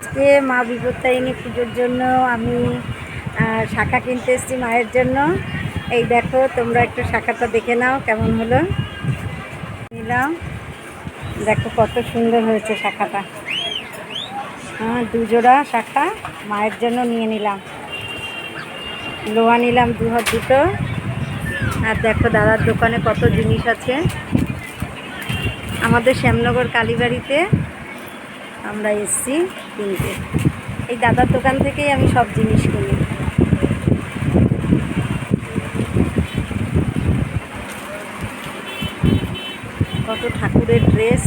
আজকে মা বিপত্তারিণী পুজোর জন্য আমি শাখা কিনতে এসেছি মায়ের জন্য। এই দেখো, তোমরা একটু শাখাটা দেখে নাও, কেমন হলো? নিলাম। দেখো কত সুন্দর হয়েছে শাখাটা। হ্যাঁ দুজোড়া শাখা মায়ের জন্য নিয়ে নিলাম। লোহা নিলাম দু হাত দুটো। আর দেখো দাদার দোকানে কত জিনিস আছে। আমাদের শ্যামনগর কালীবাড়িতে আমরা এসছি কিনতে। এই দাদার দোকান থেকেই আমি সব জিনিস কিনি। কত ঠাকুরের ড্রেস